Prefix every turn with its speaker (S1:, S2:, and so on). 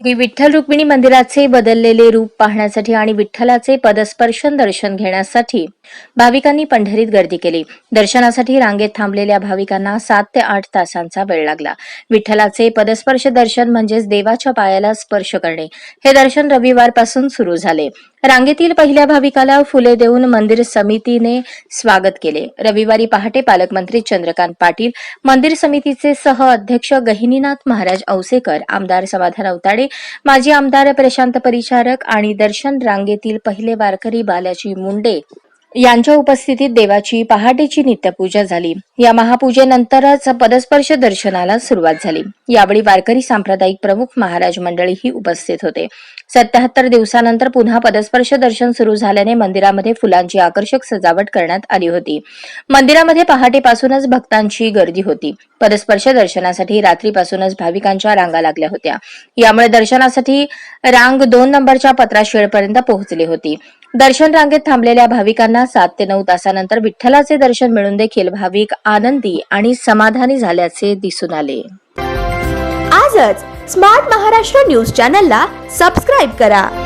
S1: श्री विठ्ठल रुक्मिणी मंदिराचे बदललेले रूप पाहण्यासाठी आणि विठ्ठलाचे पदस्पर्शन दर्शन घेण्यासाठी भाविकांनी पंढरीत गर्दी केली. दर्शनासाठी रांगेत थांबलेल्या भाविकांना सात ते आठ तासांचा वेळ लागला. विठ्ठलाचे पदस्पर्श दर्शन म्हणजेच देवाच्या पायाला स्पर्श करणे हे दर्शन रविवारपासून सुरू झाले. रांगेतील पहिल्या भाविकाला फुले देऊन मंदिर समितीने स्वागत केले. रविवारी पहाटे पालकमंत्री चंद्रकांत पाटील मंदिर समितीचे सह अध्यक्ष गहिनीनाथ महाराज औसेकर आमदार समाधान अवताडे माजी आमदार प्रशांत परिचारक आणि दर्शन रांगेतील पहिले वारकरी बालाजी मुंडे यांच्या उपस्थितीत देवाची पहाटेची नित्यपूजा झाली. या महापूजेनंतरच पदस्पर्श दर्शनाला सुरुवात झाली. यावेळी वारकरी सांप्रदायिक प्रमुख महाराज मंडळीही उपस्थित होते. सत्याहत्तर दिवसानंतर पुन्हा पदस्पर्श दर्शन सुरू झाल्याने मंदिरामध्ये फुलांची आकर्षक सजावट करण्यात आली होती. मंदिरामध्ये पहाटेपासूनच भक्तांची गर्दी होती. पदस्पर्श दर्शनासाठी रात्रीपासूनच भाविकांच्या रांगा लागल्या होत्या. यामुळे दर्शनासाठी रांग दोन नंबरच्या पत्राशेळपर्यंत पोहोचली होती. दर्शन रांगेत थांबलेल्या भाविकांना सात ते नऊ तासानंतर विठ्ठलाचे दर्शन मिळून देखील भाविक आनंदी आणि समाधानी झाल्याचे दिसून आले.
S2: आजच स्मार्ट महाराष्ट्र न्यूज चॅनलला सबस्क्राईब करा.